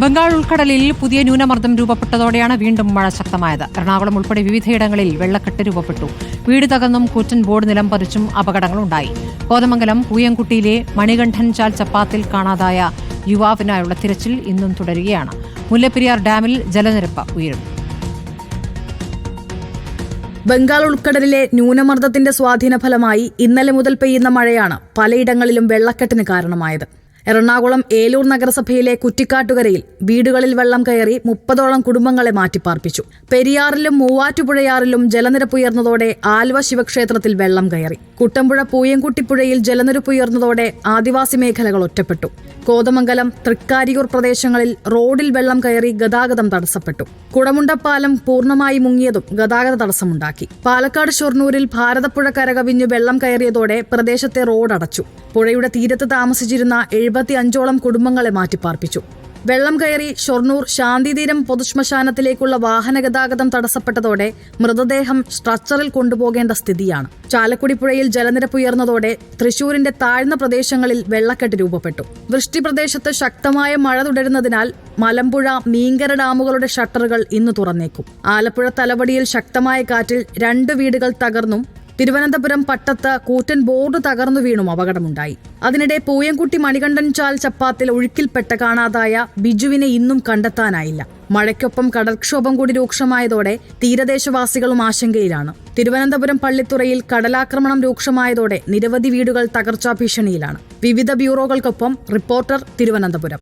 ബംഗാൾ ഉൾക്കടലിൽ പുതിയ ന്യൂനമർദ്ദം രൂപപ്പെട്ടതോടെയാണ് വീണ്ടും മഴ ശക്തമായത്. എറണാകുളം ഉൾപ്പെടെ വിവിധയിടങ്ങളിൽ വെള്ളക്കെട്ട് രൂപപ്പെട്ടു. വീട് തകർന്നും കൂറ്റൻ ബോർഡ് നിലം പതിച്ചും അപകടങ്ങളുണ്ടായി. കോതമംഗലം പൂയംകുട്ടിയിലെ മണികണ്ഠൻ ചാൽ ചപ്പാത്തിൽ കാണാതായ യുവാവിനായുള്ള തിരച്ചിൽ ഇന്നും തുടരുകയാണ്. മുല്ലപ്പെരിയാർ ഡാമിൽ ജലനിരപ്പ് ഉയരും ബംഗാൾ ഉൾക്കടലിലെ ന്യൂനമർദ്ദത്തിന്റെ സ്വാധീന ഫലമായി ഇന്നലെ മുതൽ പെയ്യുന്ന മഴയാണ് പലയിടങ്ങളിലും വെള്ളക്കെട്ടിന് കാരണമായത്. എറണാകുളം ഏലൂർ നഗരസഭയിലെ കുറ്റിക്കാട്ടുകരയിൽ വീടുകളിൽ വെള്ളം കയറി മുപ്പതോളം കുടുംബങ്ങളെ മാറ്റിപ്പാർപ്പിച്ചു. പെരിയാറിലും മൂവാറ്റുപുഴയാറിലും ജലനിരപ്പ് ഉയർന്നതോടെ ആലുവ ശിവക്ഷേത്രത്തിൽ വെള്ളം കയറി. കുട്ടമ്പുഴ പൂയംകുട്ടിപ്പുഴയിൽ ജലനിരപ്പ് ഉയർന്നതോടെ ആദിവാസി മേഖലകൾ ഒറ്റപ്പെട്ടു. കോതമംഗലം തൃക്കാരിയൂർ പ്രദേശങ്ങളിൽ റോഡിൽ വെള്ളം കയറി ഗതാഗതം തടസ്സപ്പെട്ടു. കുടമുണ്ടപ്പാലം പൂർണമായി മുങ്ങിയതും ഗതാഗത തടസ്സമുണ്ടാക്കി. പാലക്കാട് ഷൊർണൂരിൽ ഭാരതപ്പുഴ കരകവിഞ്ഞ് വെള്ളം കയറിയതോടെ പ്രദേശത്തെ റോഡ് അടച്ചു പുഴയുടെ തീരത്ത് താമസിച്ചിരുന്ന എഴുപത്തി അഞ്ചോളം കുടുംബങ്ങളെ മാറ്റിപ്പാർപ്പിച്ചു. വെള്ളം കയറി ഷൊർണൂർ ശാന്തിതീരം പൊതുശ്മശാനത്തിലേക്കുള്ള വാഹനഗതാഗതം തടസ്സപ്പെട്ടതോടെ മൃതദേഹം സ്ട്രക്ചറിൽ കൊണ്ടുപോകേണ്ട സ്ഥിതിയാണ്. ചാലക്കുടി പുഴയിൽ ജലനിരപ്പ് ഉയർന്നതോടെ തൃശൂരിന്റെ താഴ്ന്ന പ്രദേശങ്ങളിൽ വെള്ളക്കെട്ട് രൂപപ്പെട്ടു. വൃഷ്ടി പ്രദേശത്ത് ശക്തമായ മഴ തുടരുന്നതിനാൽ മലമ്പുഴ മീങ്കര ഡാമുകളുടെ ഷട്ടറുകൾ ഇന്ന് തുറന്നേക്കും. ആലപ്പുഴ തലവടിയിൽ ശക്തമായ കാറ്റിൽ രണ്ട് വീടുകൾ തകർന്നും തിരുവനന്തപുരം പട്ടത്ത് കൂറ്റൻ ബോർഡ് തകർന്നു വീണും അപകടമുണ്ടായി. അതിനിടെ പൂയംകുട്ടി മണികണ്ഠൻ ചാൽ ചപ്പാത്തിൽ ഒഴുക്കിൽപ്പെട്ട കാണാതായ ബിജുവിനെ ഇന്നും കണ്ടെത്താനായില്ല. മഴയ്ക്കൊപ്പം കടൽക്ഷോഭം കൂടി രൂക്ഷമായതോടെ തീരദേശവാസികളും ആശങ്കയിലാണ്. തിരുവനന്തപുരം പള്ളിത്തുറയിൽ കടലാക്രമണം രൂക്ഷമായതോടെ നിരവധി വീടുകൾ തകർച്ചാ ഭീഷണിയിലാണ്. വിവിധ ബ്യൂറോകൾക്കൊപ്പം റിപ്പോർട്ടർ തിരുവനന്തപുരം.